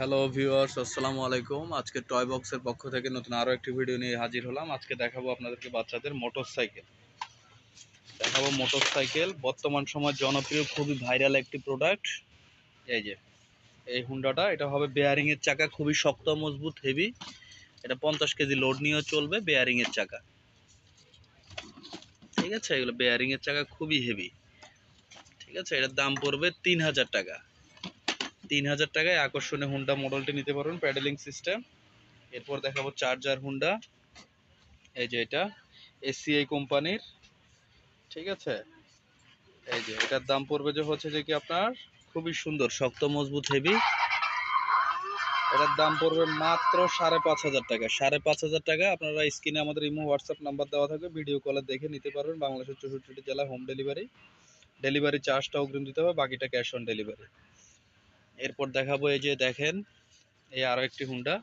Hello viewers আসসালামু আলাইকুম। আজকে টয় বক্সের পক্ষ থেকে নতুন আরও একটি ভিডিও নিয়ে হাজির হলাম। আজকে দেখাবো আপনাদেরকে বাচ্চাদের মোটর সাইকেল দেখাবো মোটর সাইকেল বর্তমান সময় জনপ্রিয়, খুবই ভাইরাল একটি প্রোডাক্ট এই যে, এই হুন্ডাটা এটা হবে বেয়ারিংয়ের চাকা, খুবই শক্ত, মজবুত হেভি এটা পঞ্চাশ কেজি লোড নিয়েও চলবে বেয়ারিংয়ের চাকা। ঠিক আছে? এগুলো বেয়ারিংয়ের চাকা, খুবই হেভি ঠিক আছে? এটার দাম পড়বে তিন হাজার টাকা। তিন হাজার টাকায় আকর্ষণীয় হুন্ডা মডেলটি নিতে পারবেন প্যাডেলিং সিস্টেম এরপর দেখাবো চার্জার হুন্ডা এই যে এটা এসিআই কোম্পানির। ঠিক আছে? এই যে, এটার দাম পড়বে যে হচ্ছে যে কি আপনার? খুবই সুন্দর, শক্ত, মজবুত হেভি এটার দাম পড়বে মাত্র সাড়ে পাঁচ হাজার টাকা। সাড়ে পাঁচ হাজার টাকা আপনারা স্ক্রিনে আমাদের ইমো, হোয়াটসঅ্যাপ নাম্বার দেওয়া থাকবে, ভিডিও কলে দেখে নিতে পারবেন বাংলাদেশের চৌষট্টি জেলা হোম ডেলিভারি ডেলিভারি চার্জটা অগ্রিম দিতে হবে, বাকিটা ক্যাশ অন ডেলিভারি এরপর দেখাবো এই যে দেখেন, এই আরও একটি হুন্ডা।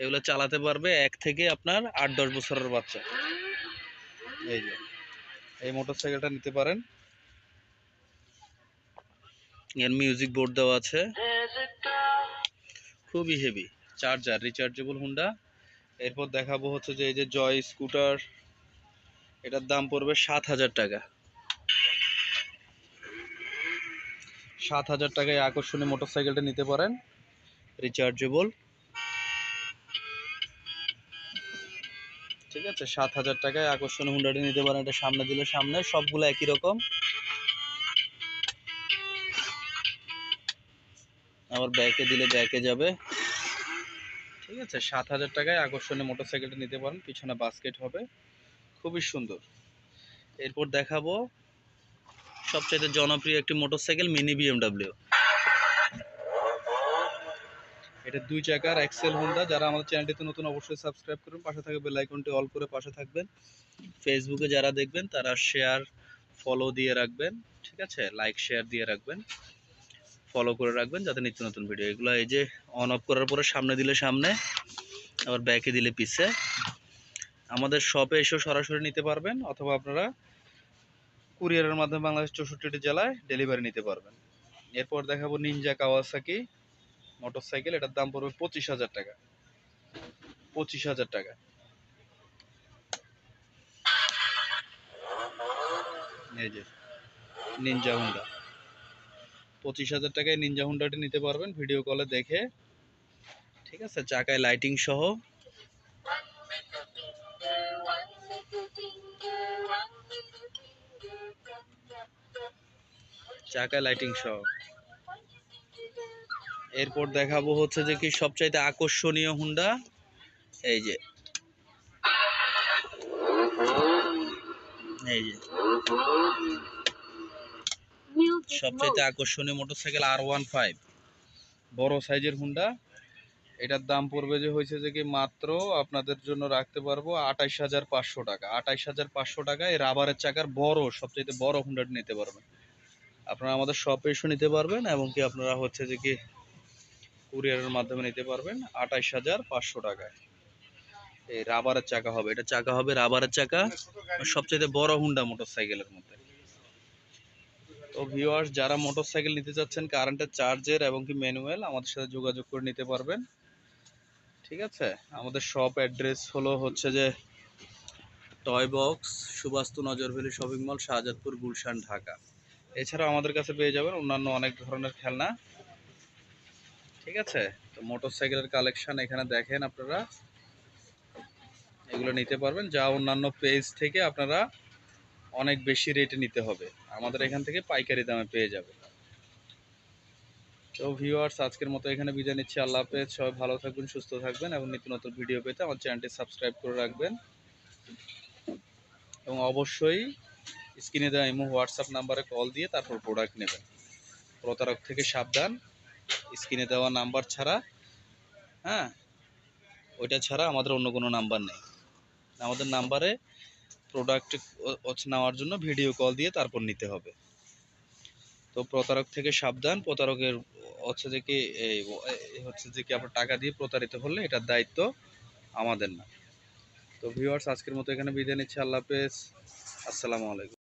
এগুলো চালাতে পারবে এক থেকে আপনার আট, দশ বছরের বাচ্চা। এই যে, এই মোটর সাইকেলটা নিতে পারেন। এর মিউজিক বোর্ড দেওয়া আছে। খুবই হেভি চার্জার রিচার্জেবল হুন্ডা। এরপর দেখাবো হচ্ছে যে এই যে জয় স্কুটার, এটার দাম পড়বে সাত হাজার টাকা। সাত হাজার টাকায় আকর্ষণীয় মোটর সাইকেলটা নিতে পারেন। রিচার্জেবল। ঠিক আছে, সাত হাজার টাকায় আকর্ষণীয় হুন্ডাটি নিতে পারেন এটা সামনে দিলে সামনে, সবগুলো একই রকম। আবার ব্যাকে দিলে ব্যাকে যাবে। ঠিক আছে, সাত হাজার টাকায় আকর্ষণীয় মোটর সাইকেলটা নিতে পারেন, পিছনে বাস্কেট হবে। খুবই সুন্দর। এরপর দেখাবো সবচেয়ে জনপ্রিয় একটি মোটরসাইকেল মিনি বিএমডাব্লিউ। এটা দুই চাকার এক্সেল হুন্ডা। যারা আমাদের চ্যানেলটিতে নতুন, অবশ্যই সাবস্ক্রাইব করুন। পাশে থাকা বেল আইকনটি অল করে পাশে থাকবেন। ফেসবুকে যারা দেখবেন, তারা শেয়ার, ফলো দিয়ে রাখবেন, ঠিক আছে? লাইক, শেয়ার দিয়ে রাখবেন, ফলো করে রাখবেন যাতে নিত্য নতুন ভিডিও। এগুলো এই যে অন অফ করার পরে সামনে দিলে সামনে, আবার ব্যাকে দিলে পিছে। আমাদের শপে এসেও সরাসরি নিতে পারবেন, অথবা আপনারা কুরিয়ারের মাধ্যমে বাংলাদেশ চৌষট্টিটি জেলায় ডেলিভারি নিতে পারবেন। এরপর দেখাবো নিনজা কাওয়াসাকি মোটরসাইকেল এটার দাম পড়বে পঁচিশ হাজার টাকা। পঁচিশ হাজার টাকা। এই নিনজা হুন্ডা পঁচিশ হাজার টাকায় নিনজা হুন্ডাটি নিতে পারবেন ভিডিও কলে দেখে। ঠিক আছে, চাকায় লাইটিং সহ। চাকায় লাইটিং সহ। এরপর দেখাবো হচ্ছে যে কি সবচাইতে আকর্ষণীয় হুন্ডা এই যে। এই যে। সবচাইতে আকর্ষণীয় মোটরসাইকেল আর ওয়ান ফাইভ বড় সাইজের হুন্ডা এটার দাম পড়বে যে হয়েছে যে কি মাত্র আপনাদের জন্য রাখতে পারব আঠাইশ হাজার পাঁচশো টাকা। আঠাইশ হাজার পাঁচশো টাকায় রাবারের চাকার বড়, সবচাইতে বড় হুন্ডাটি নিতে পারবেন। আপনারা আমাদের শপে এসে নিতে পারবেন এবং কি আপনারা হচ্ছে যে কি কুরিয়ারের মাধ্যমে নিতে পারবেন আঠাইশ হাজার পাঁচশো টাকায়। এই রাবারের চাকা হবে। এটা চাকা হবে রাবারের চাকা সবচেয়ে বড় হুন্ডা মোটর সাইকেলের মধ্যে। তো ভিউয়ার্স যারা মোটর সাইকেল নিতে চাচ্ছেন কারেন্টের চার্জের এবং কি ম্যানুয়াল আমাদের সাথে যোগাযোগ করে নিতে পারবেন। ঠিক আছে? আমাদের শপ অ্যাড্রেস হলো হচ্ছে যে toy box Subastu Nazar Valley shopping mall Shahjadpur Gulshan Dhaka এছাড়াও আমাদের কাছে পেয়ে যাবেন অন্যান্য অনেক ধরনের খেলনা। ঠিক আছে? তো মোটর সাইকেলের কালেকশন এখানে দেখেন আপনারা। এগুলো নিতে পারবেন। যা অন্যান্য পেজ থেকে আপনারা অনেক বেশি রেটে নিতে হবে। আমাদের এখান থেকে পাইকারি দামে পেয়ে যাবে তো ভিউয়ার্স আজকের মতো এখানে বিদায় নিচ্ছি। আল্লাহ হাফেজ। সবাই ভালো থাকবেন, সুস্থ থাকবেন এবং নিত্য নতুন ভিডিও পেতে আমার চ্যানেলটি সাবস্ক্রাইব করে রাখবেন। এবং অবশ্যই স্ক্রিনে দেওয়া ইমো, হোয়াটসঅ্যাপ নাম্বারে কল দিয়ে তারপর প্রোডাক্ট নেবেন। প্রতারক থেকে সাবধান, স্ক্রিনে দেওয়া নাম্বার ছাড়া হ্যাঁ? ওইটা ছাড়া আমাদের অন্য কোনো নাম্বার নেই। আমাদের নাম্বারে প্রোডাক্ট নেওয়ার জন্য ভিডিও কল দিয়ে তারপর নিতে হবে। তো প্রতারক থেকে সাবধান, প্রতারকের হচ্ছে যে কি হচ্ছে যে কি আপনার টাকা দিয়ে প্রতারিত হলে এটার দায়িত্ব আমাদের না। তো ভিউয়ার্স আজকের মতো এখানে বিদায় নিচ্ছি। আল্লাহ হাফেজ। আসসালামু আলাইকুম।